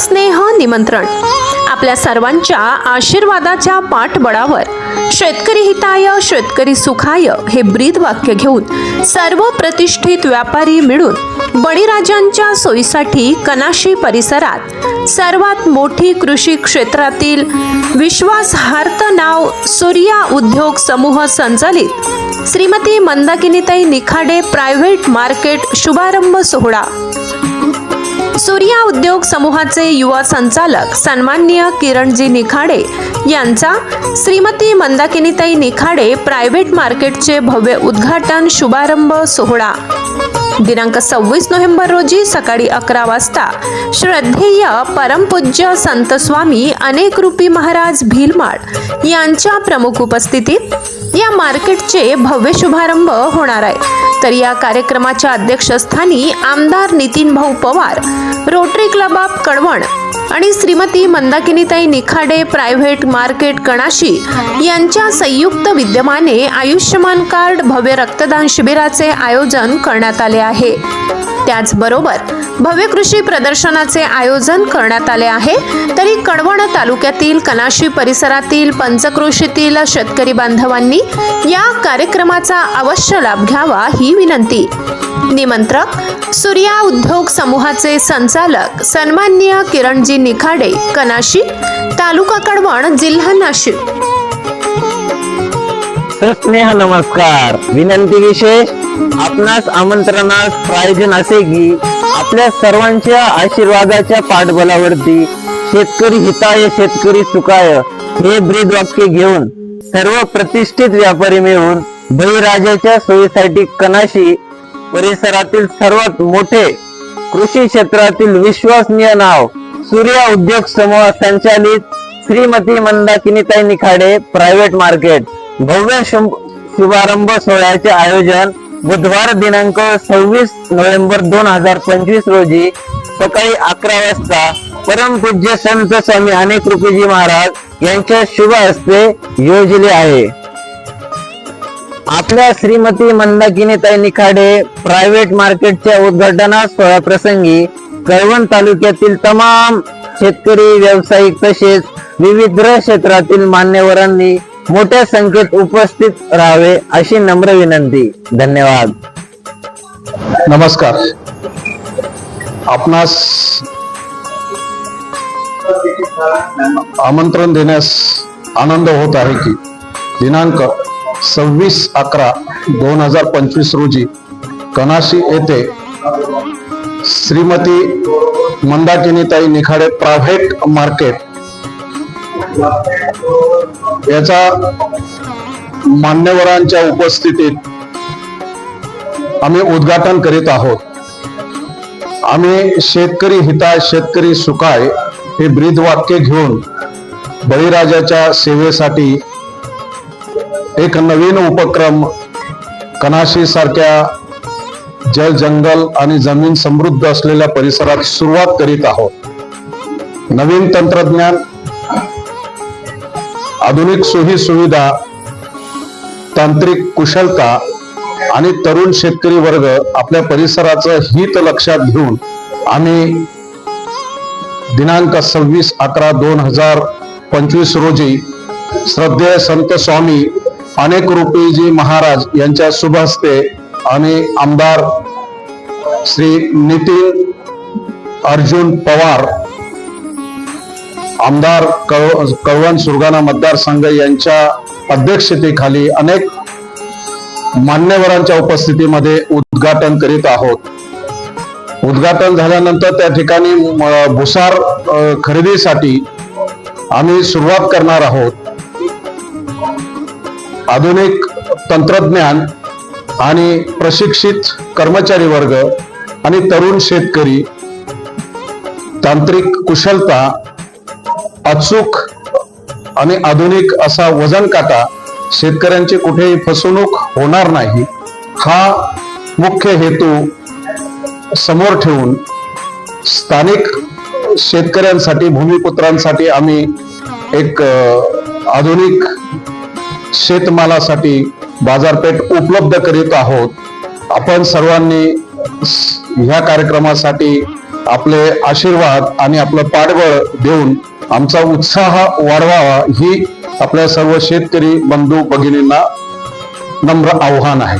स्नेह निमंत्रण. आपल्या सर्वांच्या आशीर्वादाच्या पाठबळावर शेतकरी हिताय शेतकरी सुखाय हे ब्रीद वाक्य घेऊन सर्व प्रतिष्ठित व्यापारी मिळून बळीराजांच्या सोयीसाठी कनाशी परिसरात सर्वात मोठी कृषी क्षेत्रातील विश्वासार्थ नाव सूर्या उद्योग समूह संचालित श्रीमती मंदाकिनीताई निखाडे प्रायव्हेट मार्केट शुभारंभ सोहळा. सूर्या उद्योग समूहाचे युवा संचालक सन्माननीय किरणजी निखाडे यांचा श्रीमती मंदाकिनीताई निखाडे प्रायव्हेट मार्केटचे भव्य उद्घाटन शुभारंभ सोहळा. दिनांक सव्वीस नोव्हेंबर रोजी सकाळी अकरा वाजता श्रद्धेय परमपूज्य संत स्वामी अनेक महाराज भीलमाळ यांच्या प्रमुख उपस्थितीत या मार्केटचे भव्य शुभारंभ होणार आहे. तर या कार्यक्रमाच्या अध्यक्षस्थानी आमदार नितीन भाऊ Pawar Rotary club of Kalwan आणि श्रीमती मंदाकिनीताई निखाडे प्रायव्हेट मार्केट कणाशी यांच्या संयुक्त विद्यमाने आयुष्यमान कार्ड भव्य रक्तदान शिबिराचे आयोजन करण्यात आले आहे. त्याचबरोबर भव्य कृषी प्रदर्शनाचे आयोजन करण्यात आले आहे. तरी कडवण तालुक्यातील कनाशी परिसरातील पंचकृषीतील शेतकरी बांधवांनी या कार्यक्रमाचा अवश्य लाभ घ्यावा ही विनंती. निमंत्रक सूर्या उद्योग समूहाचे संचालक सन्माननीय किरणजी निखाडे कनाशी तालुका कडवण जिल्हा नाशिक. स्नेह नमस्कार. विनंती विशेष आपणास आमंत्रणास प्रायोजन असे की आपल्या सर्वांच्या आशीर्वादाच्या पाठबलावरती शेतकरी हिताय शेतकरी सुखाय हे ब्रीद वाक्य घेऊन सर्व प्रतिष्ठित व्यापारी मिळून बळीराजाच्या सोयीसाठी कनाशी परिसरातील सर्वात मोठे कृषी क्षेत्रातील विश्वसनीय नाव सूर्या उद्योग समूह संचालित श्रीमती मंदाकिनीताई निखाडे प्रायव्हेट मार्केट भव्य शुभारंभ सोहळ्याचे आयोजन बुधवार दिनांक सव्वीस नोव्हेंबर दोन हजार पंचवीस रोजी सकाळी अकरा वाजता परमपूज्य संत स्वामी अनेक रुपीजी महाराज यांच्या शुभ हस्ते योजले आहे. आपल्या श्रीमती मंदाकिनीताई निखाडे प्रायव्हेट मार्केटच्या उद्घाटना सोहळ्याप्रसंगी कळवण तालुक्यातील तमाम शेतकरी व्यावसायिक तसेच विविध क्षेत्रातील मान्यवरांनी मोठ्या संख्येत उपस्थित राहावे अशी नम्र विनंती. धन्यवाद. नमस्कार. आपणास आमंत्रण देण्यास आनंद होत आहे की दिनांक सव्वीस अकरा दोन हजार पंचवीस रोजी कनाशी येथे श्रीमती मंदाकिनीताई निखाडे प्रायव्हेट मार्केट याचा मान्यवरांच्या उपस्थितीत आम्ही उद्घाटन करीत आहोत. आम्ही शेतकरी हिताय शेतकरी सुखाय हे ब्रीद वाक्य घेऊन बळीराजाच्या सेवेसाठी एक नवीन उपक्रम कनाशी सारख्या जल जंगल आणि जमीन समृद्ध असलेल्या परिसरात सुरुवात करीत आहोत. नवीन तंत्रज्ञान आधुनिक सोयी सुविधा तांत्रिक कुशलता आणि तरुण शेतकरी वर्ग आपल्या परिसराचं हित लक्षात घेऊन आम्ही दिनांक सव्वीस अकरा दोन हजार पंचवीस रोजी श्रद्धेय संत स्वामी अनेक रुपीजी महाराज यांच्या शुभ हस्ते आणि आमदार श्री नितीन अर्जुन पवार आमदार कळ कळवण सुरगाणा मतदारसंघ यांच्या अध्यक्षतेखाली अनेक मान्यवरांच्या उपस्थितीमध्ये उद्घाटन करीत आहोत. उद्घाटन झाल्यानंतर त्या ठिकाणी भुसार खरेदीसाठी आम्ही सुरुवात करणार आहोत. आधुनिक तंत्रज्ञान आणि प्रशिक्षित कर्मचारी वर्ग आणि तरुण शेतकरी तांत्रिक कुशलता अचूक आणि आधुनिक असा वजन काटा शेतकऱ्यांची कुठेही फसवणूक होणार नाही हा मुख्य हेतू समोर ठेवून स्थानिक शेतकऱ्यांसाठी भूमिपुत्रांसाठी आम्ही एक आधुनिक शेतमालासाठी बाजारपेठ उपलब्ध करीत आहोत. आपण सर्वांनी ह्या कार्यक्रमासाठी आपले आशीर्वाद आणि आपलं पाठबळ देऊन आमचा उत्साह वाढवावा ही आपल्या सर्व शेतकरी बंधू भगिनींना नम्र आव्हान आहे.